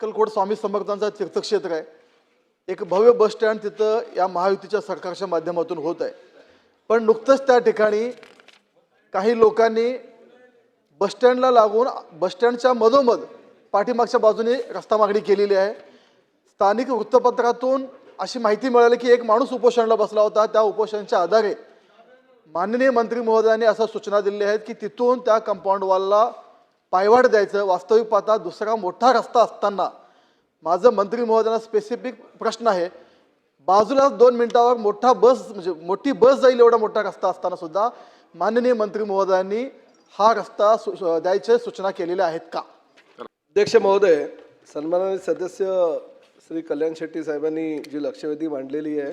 अक्कलकोट स्वामी समर्थांचा तीर्थक्षेत्र आहे. एक भव्य बस स्टँड तिथं या महायुतीच्या सरकारच्या माध्यमातून होत आहे. पण नुकतंच त्या ठिकाणी काही लोकांनी बसस्टँडला लागून बसस्टँडच्या मधोमध पाठीमागच्या बाजूने रस्ता मागणी केलेली आहे. स्थानिक वृत्तपत्रातून अशी माहिती मिळाली की एक माणूस उपोषणाला बसला होता. त्या उपोषणाच्या आधारे माननीय मंत्री महोदयांनी अशा सूचना दिलेल्या आहेत की तिथून त्या कंपाऊंड वॉलला पायवाट द्यायचं वास्तविक पाहता दुसरा मोठा रस्ता असताना. माझं मंत्री महोदयांना स्पेसिफिक प्रश्न आहे. बाजूलाच दोन मिनिटावर मोठा बस म्हणजे मोठी बस जाईल एवढा मोठा रस्ता असताना सुद्धा माननीय मंत्री महोदयांनी हा रस्ता सु द्यायच्या सूचना केलेल्या आहेत का? अध्यक्ष महोदय सन्माननीय सदस्य श्री कल्याण शेट्टी साहेबांनी जी लक्षवेधी मांडलेली आहे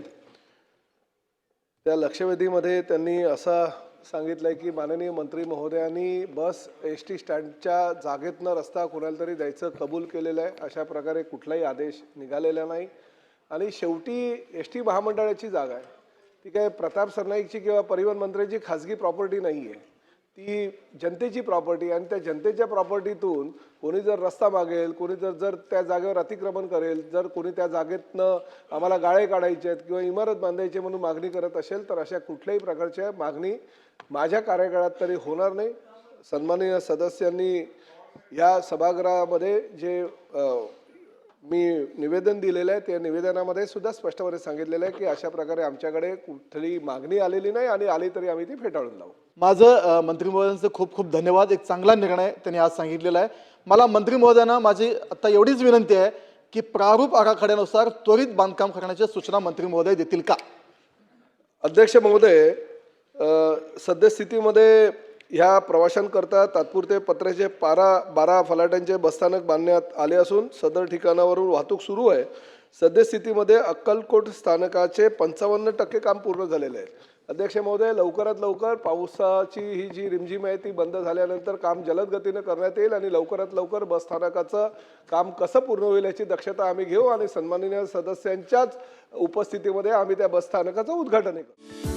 त्या लक्षवेधीमध्ये त्यांनी असा सांगितलं आहे की माननीय मंत्री महोदयांनी बस एस टी स्टँडच्या जागेतनं रस्ता कोणाला तरी द्यायचं कबूल केलेलं आहे. अशा प्रकारे कुठलाही आदेश निघालेला नाही. आणि शेवटी एस टी महामंडळाची जागा आहे. ती काय प्रताप सरनाईकची किंवा परिवहन मंत्र्यांची खाजगी प्रॉपर्टी नाही आहे ती जनतेची प्रॉपर्टी आणि त्या जनतेच्या प्रॉपर्टीतून कोणी जर रस्ता मागेल कोणी जर जर त्या जागेवर अतिक्रमण करेल जर कोणी त्या जागेतनं आम्हाला गाळे काढायचे आहेत किंवा इमारत बांधायची म्हणून मागणी करत असेल तर अशा कुठल्याही प्रकारच्या मागणी माझ्या कार्यकाळात तरी होणार नाही. सन्माननीय सदस्यांनी या सभागृहामध्ये जे मी निवेदन दिलेलं आहे त्या निवेदनामध्ये सुद्धा स्पष्टपणे सांगितलेलं आहे की अशा प्रकारे आमच्याकडे कुठली मागणी आलेली नाही आणि आली तरी आम्ही ती फेटाळून लावू. माझं अ, मंत्री महोदयांचं खूप खूप धन्यवाद. एक चांगला निर्णय त्यांनी आज सांगितलेला आहे. मला मंत्री महोदयांना माझी आता एवढीच विनंती आहे की प्रारूप आराखड्यानुसार त्वरित बांधकाम करण्याच्या सूचना मंत्री महोदय देतील का? अध्यक्ष महोदय सद्यस्थितीमध्ये ह्या प्रवाशांकरता तात्पुरते पत्र्याचे पारा बारा फलाट्यांचे बसस्थानक बांधण्यात आले असून सदर ठिकाणावरून वाहतूक सुरू आहे. सद्यस्थितीमध्ये अक्कलकोट स्थानकाचे पंचावन्न टक्के काम पूर्ण झालेले आहे. अध्यक्ष महोदय लवकरात लवकर पावसाची ही जी रिमझिम आहे ती बंद झाल्यानंतर काम जलद गतीनं करण्यात येईल आणि लवकरात लवकर बसस्थानकाचं काम कसं पूर्ण होईल याची दक्षता आम्ही घेऊ आणि सन्माननीय सदस्यांच्याच उपस्थितीमध्ये आम्ही त्या बसस्थानकाचं उद्घाटन करू